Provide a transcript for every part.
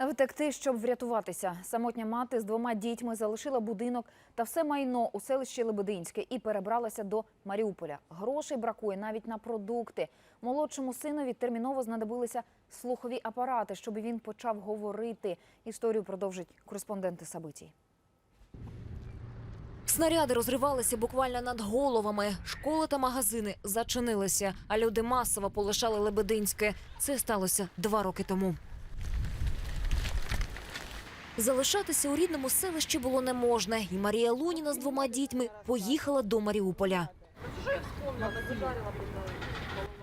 Втекти, щоб врятуватися. Самотня мати з двома дітьми залишила будинок та все майно у селищі Лебединське і перебралася до Маріуполя. Грошей бракує навіть на продукти. Молодшому синові терміново знадобилися слухові апарати, щоб він почав говорити. Історію продовжить кореспонденти Сабитій. Снаряди розривалися буквально над головами. Школи та магазини зачинилися, а люди масово полишали Лебединське. Це сталося два роки тому. Залишатися у рідному селищі було не можна, і Марія Луніна з двома дітьми поїхала до Маріуполя.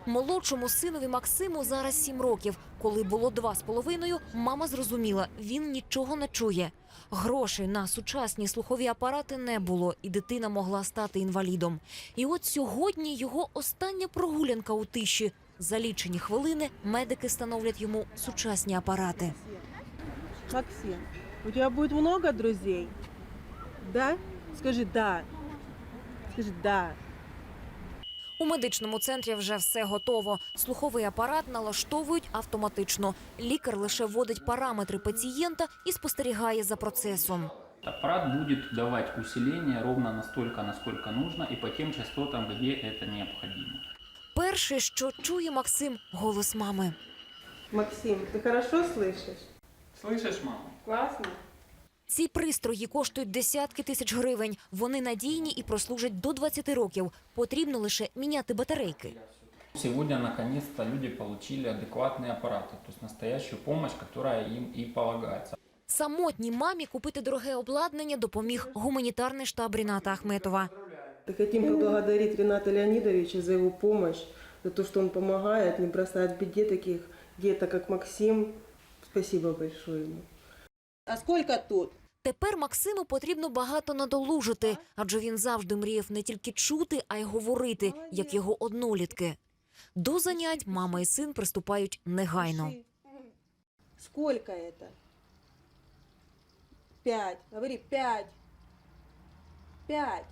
Молодшому синові Максиму зараз сім років. Коли було два з половиною, мама зрозуміла, він нічого не чує. Грошей на сучасні слухові апарати не було, і дитина могла стати інвалідом. І от сьогодні його остання прогулянка у тиші. За лічені хвилини медики становлять йому сучасні апарати. Максим, у тебя будет много друзей? Да? Скажи да. Скажи да. У медичному центрі вже все готово. Слуховий апарат налаштовують автоматично. Лікар лише вводить параметри пацієнта і спостерігає за процесом. Аппарат будет давать усиление ровно настолько, насколько нужно, и по тем частотам, где это необходимо. Перше, що чує Максим, голос мами. Максим, ты хорошо слышишь? Слышишь, мама? Классно. Ці пристрої коштують десятки тисяч гривень. Вони надійні і прослужать до 20 років. Потрібно лише міняти батарейки. Сегодня, наконец-то, люди получили адекватные аппараты, то есть настоящую помощь, которая им и полагается. Самотній мамі купити дороге обладнання допоміг гуманітарний штаб Ріната Ахметова. Хотим поблагодарить Рената Леонидовича за его помощь, за то, что он помогает, не бросает в беде таких деток, как Максим. Спасибо большое ему А сколько тут? Тепер Максиму потрібно багато надолужити, адже він завжди мріяв не тільки чути, а й говорити, як його однолітки. До занять мама і син приступають негайно. Сколько это? Пять. Говори, пять. Пять.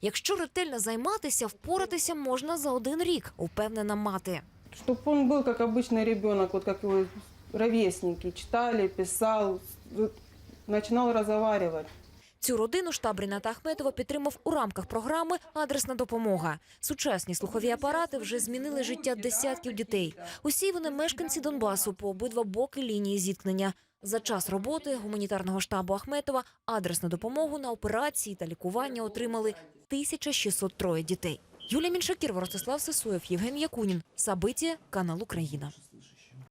Якщо ретельно займатися, впоратися можна за один рік, впевнена мати. Чтобы он был как обычный ребенок, вот как его ровесники, читали, писал, начинал разговаривать. Цю родину штаб Ріната Ахметова підтримав у рамках програми Адресна допомога. Сучасні слухові апарати вже змінили життя десятків дітей. Усі вони мешканці Донбасу по обидва боки лінії зіткнення. За час роботи гуманітарного штабу Ахметова адресну допомогу на операції та лікування отримали 1603 дітей. Юлія Міншакір, Ростислав Сисоєв, Євген Якунін. Сабиття, канал Україна.